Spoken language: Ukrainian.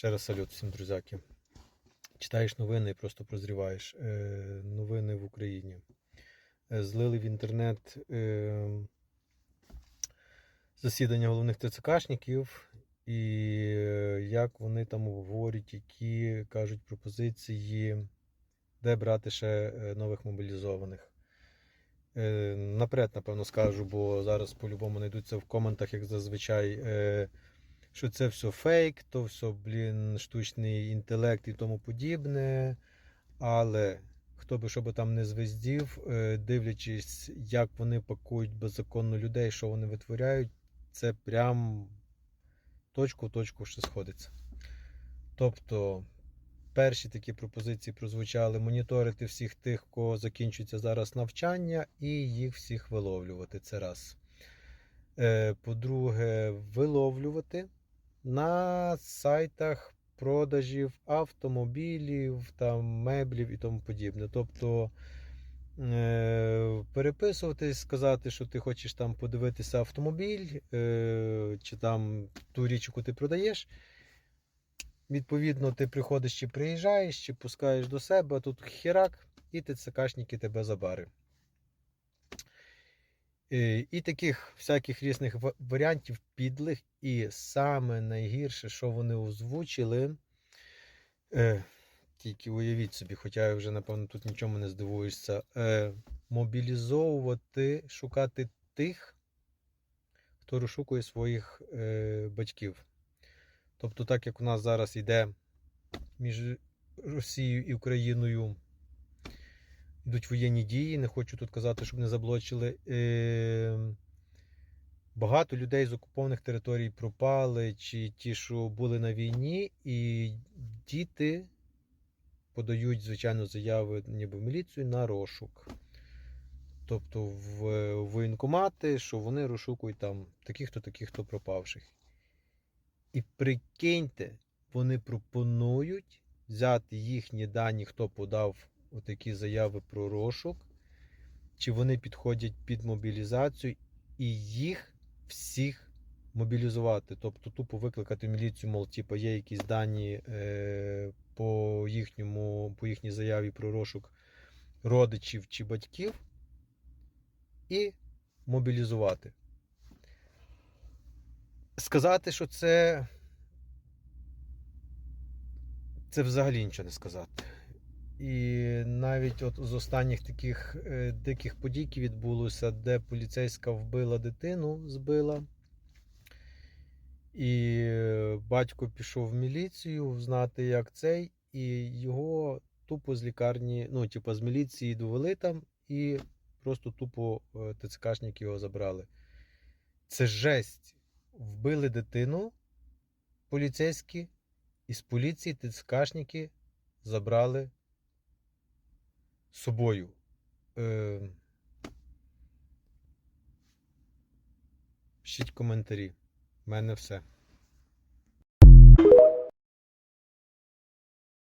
Ще раз салют всім друзяки. Читаєш новини і просто прозріваєш. Е, новини в Україні. Е, злили в інтернет е, засідання головних ТЦКшників, і е, як вони там говорять, які кажуть пропозиції, де брати ще е, нових мобілізованих. Е, наперед, напевно, скажу, бо зараз по-любому знайдуться в коментах, як зазвичай. Е, що це все фейк, то все, блін, штучний інтелект і тому подібне. Але хто би що би там не звездів, е, дивлячись, як вони пакують беззаконно людей, що вони витворяють, це прям точку в точку ще сходиться. Тобто, перші такі пропозиції прозвучали моніторити всіх тих, кого закінчується зараз навчання, і їх всіх виловлювати. Це раз. Е, По-друге, виловлювати на сайтах продажів автомобілів, там, меблів і тому подібне. Тобто е, переписуватись, сказати, що ти хочеш там подивитися автомобіль, е, чи там ту річ, яку ти продаєш. Відповідно, ти приходиш чи приїжджаєш, чи пускаєш до себе, а тут хірак, і ТЦКшники тебе забари. Е, І таких всяких різних варіантів підлих. І саме найгірше, що вони озвучили, е, тільки уявіть собі, хоча я вже, напевно, тут нічому не здивуєшся, е, мобілізовувати, шукати тих, хто розшукує своїх е, батьків. Тобто, так як у нас зараз йде між Росією і Україною йдуть воєнні дії. Не хочу тут казати, щоб не заблочили. Е, Багато людей з окупованих територій пропали, чи ті, що були на війні, і діти подають, звичайно, заяви ніби в міліцію на розшук. Тобто в воєнкомати, що вони розшукують там таких-то, таких-то пропавших. І прикиньте, вони пропонують взяти їхні дані, хто подав отакі заяви про розшук, чи вони підходять під мобілізацію, і їх всіх мобілізувати. Тобто тупо викликати міліцію, мол, типу, є якісь дані е, по, їхньому, по їхній заяві про розшук родичів чи батьків, і мобілізувати. Сказати, що це. Це взагалі нічого не сказати. І навіть от з останніх таких е, диких подій, які відбулося, де поліцейська вбила дитину, збила. І е, батько пішов в міліцію знати, як цей, і його тупо з лікарні, ну, типу, з міліції довели там, і просто тупо е, ТЦКшники його забрали. Це жесть. Вбили дитину поліцейські, і з поліції ТЦКшники забрали собою. Е, Пишіть коментарі. У мене все.